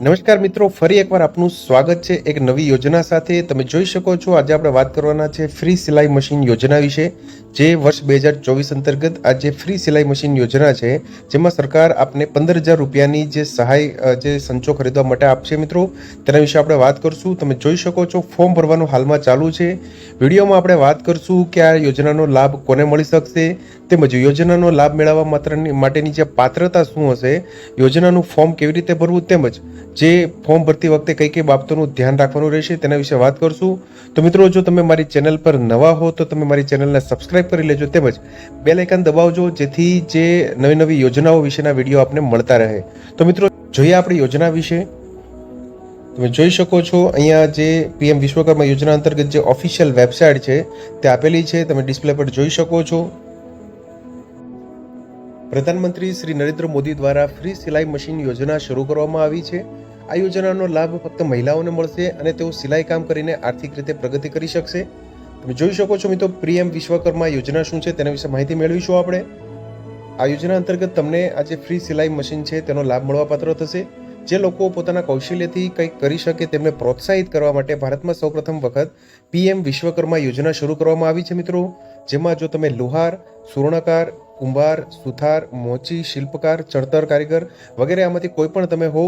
નમસ્કાર મિત્રો, ફરી એકવાર આપનું સ્વાગત છે એક નવી યોજના સાથે. તમે જોઈ શકો છો, આજે આપણે વાત કરવાના છે ફ્રી સિલાઈ મશીન યોજના વિશે. જે વર્ષ બે હજાર ચોવીસ અંતર્ગત આ જે ફ્રી સિલાઈ મશીન યોજના છે, જેમાં સરકાર આપને પંદર હજાર રૂપિયાની જે સહાય જે સંચો ખરીદવા માટે આપશે મિત્રો. તેના વિશે આપણે વાત કરશું. તમે જોઈ શકો છો, ફોર્મ ભરવાનું હાલમાં ચાલુ છે. વિડીયોમાં આપણે વાત કરશું કે આ યોજનાનો લાભ કોને મળી શકશે? તેમજ યોજનાનો લાભ મેળવવા માત્ર માટેની જે પાત્રતા શું હશે, યોજનાનું ફોર્મ કેવી રીતે ભરવું તેમજ જે ફોર્મ ભરતી વખતે કઈ કઈ બાબતોનું ધ્યાન રાખવાનું રહેશે તેના વિશે વાત કરશું. તો મિત્રો, જો તમે મારી ચેનલ પર નવા હો તો તમે મારી ચેનલને સબસ્ક્રાઇબ કરી લેજો તેમજ બેલ આઇકન દબાવજો, જેથી જે નવી નવી યોજનાઓ વિશેના વીડિયો આપને મળતા રહે. તો મિત્રો, જોઈએ આપણી યોજના વિશે. તમે જોઈ શકો છો, અહીંયા જે પીએમ વિશ્વકર્મા યોજના અંતર્ગત જે ઓફિશિયલ વેબસાઇટ છે તે આપેલી છે, તમે ડિસ્પ્લે પર જોઈ શકો છો. પ્રધાનમંત્રી શ્રી નરેન્દ્ર મોદી દ્વારા ફ્રી સિલાઈ મશીન યોજના શરૂ કરવામાં આવી છે. આ યોજનાનો લાભ ફક્ત મહિલાઓને મળશે અને તેઓ સિલાઈ કામ કરીને આર્થિક રીતે પ્રગતિ કરી શકશે. તમે જોઈ શકો છો મિત્રો પીએમ વિશ્વકર્મા યોજના શું છે તેના વિશે માહિતી મેળવીશું આપણે. આ યોજના અંતર્ગત તમને આ જે ફ્રી સિલાઈ મશીન છે તેનો લાભ મળવાપાત્ર થશે. જે લોકો પોતાના કૌશલ્યથી કંઈક કરી શકે તેમને પ્રોત્સાહિત કરવા માટે ભારતમાં સૌપ્રથમ વખત પીએમ વિશ્વકર્મા યોજના શરૂ કરવામાં આવી છે મિત્રો. જેમાં જો તમે લુહાર, સુવર્ણકાર કુંભાર, સુથાર, મોચી, શિલ્પકાર, ચણતર કારીગર વગેરે આમાંથી કોઈ પણ તમે હો,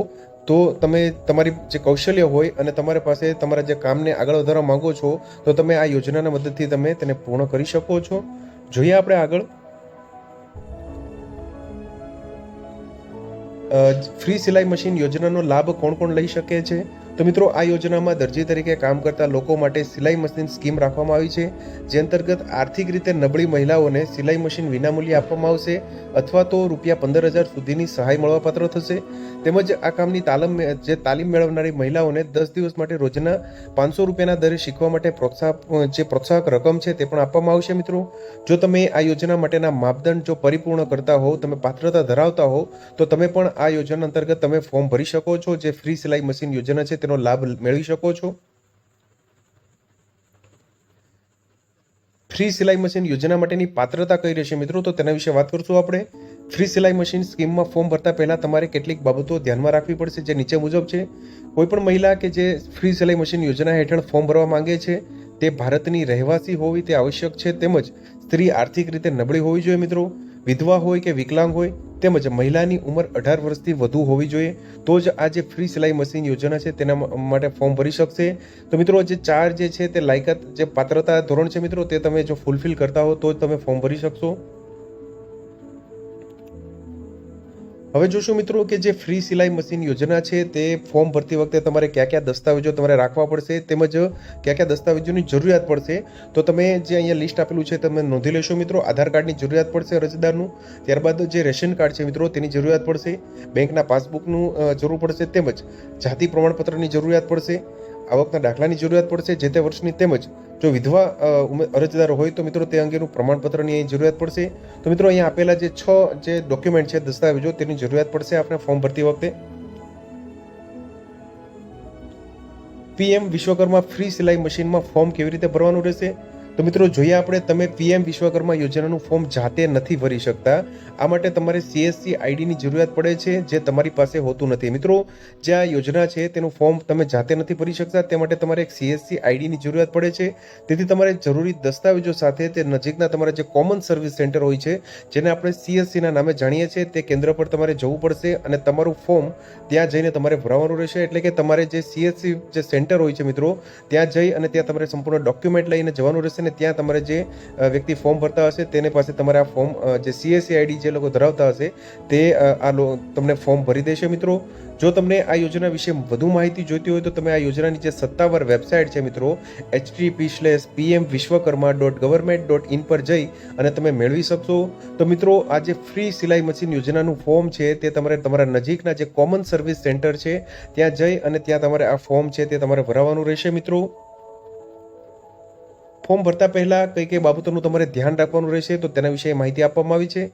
તો તમે તમારી જે કૌશલ્ય હોય અને તમારી પાસે તમારા જે કામને આગળ વધારવા માંગો છો, તો તમે આ યોજનાના મદદથી તમે તેને પૂર્ણ કરી શકો છો. જોઈએ આપણે આગળ. ફ્રી સિલાઈ મશીન યોજનાનો લાભ કોણ કોણ લઈ શકે છે? તો મિત્રો, આ યોજનામાં દરજી તરીકે કામ કરતા લોકો માટે સિલાઈ મશીન સ્કીમ રાખવામાં આવી છે, જે અંતર્ગત આર્થિક રીતે નબળી મહિલાઓને સિલાઈ મશીન વિનામૂલ્યે આપવામાં આવશે અથવા તો રૂપિયા પંદર હજાર સુધીની સહાય મળવાપાત્ર થશે. તેમજ આ કામની તાલીમ જે તાલીમ મેળવનારી મહિલાઓને દસ દિવસ માટે રોજના પાંચસો રૂપિયાના દરે શીખવા માટે પ્રોત્સાહક જે પ્રોત્સાહક રકમ છે તે પણ આપવામાં આવશે મિત્રો. જો તમે આ યોજના માટેના માપદંડ જો પરિપૂર્ણ કરતા હોવ, તમે પાત્રતા ધરાવતા હોવ, તો તમે પણ આ યોજના અંતર્ગત તમે ફોર્મ ભરી શકો છો, જે ફ્રી સિલાઈ મશીન યોજના છે તેનો લાભ મેળવી શકો છો. ફ્રી સિલાઈ મશીન યોજના માટેની પાત્રતા કઈ રહેશે મિત્રો? તો તેના વિશે વાત કરશું આપણે. ફ્રી સિલાઈ મશીન સ્કીમમાં ફોર્મ ભરતા પહેલા તમારે કેટલીક બાબતો ધ્યાનમાં રાખવી પડશે જે નીચે મુજબ છે. કોઈપણ મહિલા કે જે ફ્રી સિલાઈ મશીન યોજના હેઠળ ફોર્મ ભરવા માંગે છે, તે ભારતની રહેવાસી હોવી તે આવશ્યક છે. તેમજ સ્ત્રી આર્થિક રીતે નબળી હોવી જોઈએ મિત્રો. વિધવા હોય કે વિકલાંગ હોય તેમજ મહિલાની ઉંમર અઢાર વર્ષથી વધુ હોવી જોઈએ, તો જ આ જે ફ્રી સિલાઈ મશીન યોજના છે તેના માટે ફોર્મ ભરી શકશે. તો મિત્રો, જે ચાર જે છે તે લાયકાત, જે પાત્રતા ધોરણ છે મિત્રો, તે તમે જો ફૂલફિલ કરતા હો, તો જ તમે ફોર્મ ભરી શકશો. હવે જોશું મિત્રો કે જે ફ્રી સિલાઈ મશીન યોજના છે, તે ફોર્મ ભરતી વખતે તમારે કયા કયા દસ્તાવેજો તમારે રાખવા પડશે તેમજ કયા કયા દસ્તાવેજોની જરૂરિયાત પડશે? તો તમે જે અહીંયા લિસ્ટ આપેલું છે, તમે નોંધી લેશો મિત્રો. આધાર કાર્ડની જરૂરિયાત પડશે અરજદારનું ત્યારબાદ જે રેશન કાર્ડ છે મિત્રો, તેની જરૂરિયાત પડશે. બેંકના પાસબુકનું જરૂર પડશે તેમજ જાતિ પ્રમાણપત્રની જરૂરિયાત પડશે. આવકના દાખલાની જરૂરિયાત પડશે જે તે વર્ષની તેમજ જો વિધવા અરજદાર હોય તો મિત્રો તે અંગેનું પ્રમાણપત્રની અહીં જરૂરિયાત પડશે. તો મિત્રો અહીંયા આપેલા જે છ જે ડોક્યુમેન્ટ છે, દસ્તાવેજો, તેની જરૂરિયાત પડશે આપણે ફોર્મ ભરતી વખતે. પીએમ વિશ્વકર્મા ફ્રી સિલાઈ મશીનમાં ફોર્મ કેવી રીતે ભરવાનું રહેશે? તો મિત્રો, જોઈએ આપણે તમે પીએમ વિશ્વકર્મા યોજનાનું ફોર્મ જાતે નથી ભરી શકતા. આ માટે તમારે સીએસસી આઈડીની જરૂરિયાત પડે છે, જે તમારી પાસે હોતું નથી. મિત્રો, જે આ યોજના છે, તેનું ફોર્મ તમે જાતે નથી ભરી શકતા, તે માટે તમારે એક સીએસસી આઈડીની જરૂરિયાત પડે છે. તેથી તમારે જરૂરી દસ્તાવેજો સાથે તે નજીકના તમારા જે કોમન સર્વિસ સેન્ટર હોય છે, જેને આપણે સીએસસીના નામે જાણીએ છીએ, તે કેન્દ્ર પર તમારે જવું પડશે અને તમારું ફોર્મ ત્યાં જઈને તમારે ભરાવાનું રહેશે. એટલે કે તમારે જે સીએસસી જે સેન્ટર હોય છે મિત્રો, ત્યાં જઈ અને ત્યાં તમારે સંપૂર્ણ ડોક્યુમેન્ટ લઈને જવાનું રહેશે. ને ત્યાં તમારે જે વ્યક્તિ ફોર્મ ભરતા હશે તેને પાસે તમારે આ ફોર્મ જે સીએસસી આઈડી જે લોકો ધરાવતા હશે તે આ તમને ફોર્મ ભરી દેશે મિત્રો. જો તમને આ યોજના વિશે વધુ માહિતી જોઈતી હોય તો તમે આ યોજનાની જે સત્તાવાર વેબસાઇટ છે મિત્રો HTP slash PM Vishwakarma dot government dot in પર જઈ અને તમે મેળવી શકશો. તો મિત્રો, આ જે ફ્રી સિલાઈ મશીન યોજનાનું ફોર્મ છે તે તમારે તમારા નજીકના જે કોમન સર્વિસ સેન્ટર છે, ત્યાં જઈ અને ત્યાં તમારે આ ફોર્મ છે તે તમારે ભરાવાનું રહેશે મિત્રો. ફોર્મ ભરતા પહેલાં કઈ કઈ બાબતોનું તમારે ધ્યાન રાખવાનું રહેશે તો તેના વિશે માહિતી આપવામાં આવી છે.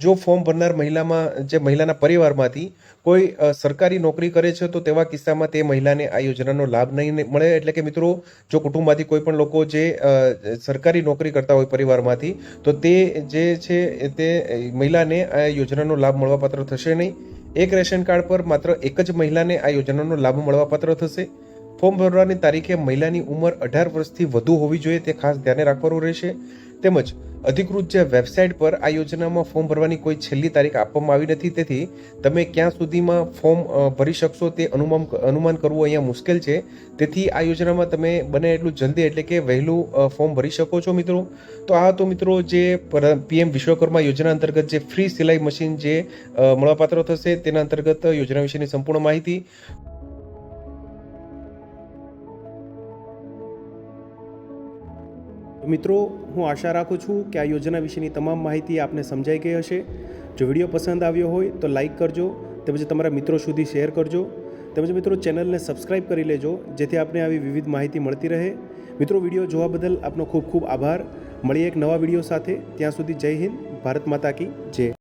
જો ફોર્મ ભરનાર મહિલામાં, જે મહિલાના પરિવારમાંથી કોઈ સરકારી નોકરી કરે છે તો તેવા કિસ્સામાં તે મહિલાને આ યોજનાનો લાભ નહીં મળે. એટલે કે મિત્રો, જો કુટુંબમાંથી કોઈ પણ લોકો જે સરકારી નોકરી કરતા હોય પરિવારમાંથી, તો તે જે છે તે મહિલાને આ યોજનાનો લાભ મળવાપાત્ર થશે નહીં. એક રેશન કાર્ડ પર માત્ર એક જ મહિલાને આ યોજનાનો લાભ મળવાપાત્ર થશે. ફોર્મ ભરવાની તારીખે મહિલાની ઉંમર અઢાર વર્ષથી વધુ હોવી જોઈએ તે ખાસ ધ્યાને રાખવાનું રહેશે. તેમજ અધિકૃત જે વેબસાઇટ પર આ યોજનામાં ફોર્મ ભરવાની કોઈ છેલ્લી તારીખ આપવામાં આવી નથી, તેથી તમે ક્યાં સુધીમાં ફોર્મ ભરી શકશો તે અનુમાન અનુમાન કરવું અહીંયા મુશ્કેલ છે. તેથી આ યોજનામાં તમે બને એટલું જલ્દી એટલે કે વહેલું ફોર્મ ભરી શકો છો મિત્રો. તો આ તો મિત્રો જે પીએમ વિશ્વકર્મા યોજના અંતર્ગત જે ફ્રી સિલાઈ મશીન જે મળવાપાત્ર થશે તેના અંતર્ગત યોજના વિશેની સંપૂર્ણ માહિતી. મિત્રો, હું આશા રાખું છું કે આ યોજના વિશેની તમામ માહિતી આપને સમજાઈ ગઈ હશે. જો વીડિયો પસંદ આવ્યો હોય તો લાઈક કરજો, તેમજ તમારા મિત્રો સુધી શેર કરજો, તેમજ મિત્રો ચેનલને સબસ્ક્રાઇબ કરી લેજો, જેથી આપને આવી વિવિધ માહિતી મળતી રહે. મિત્રો, વીડિયો જોવા બદલ આપનો ખૂબ ખૂબ આભાર. મળીએ એક નવા વીડિયો સાથે. ત્યાં સુધી જય હિન્દ, ભારત માતા કી જય.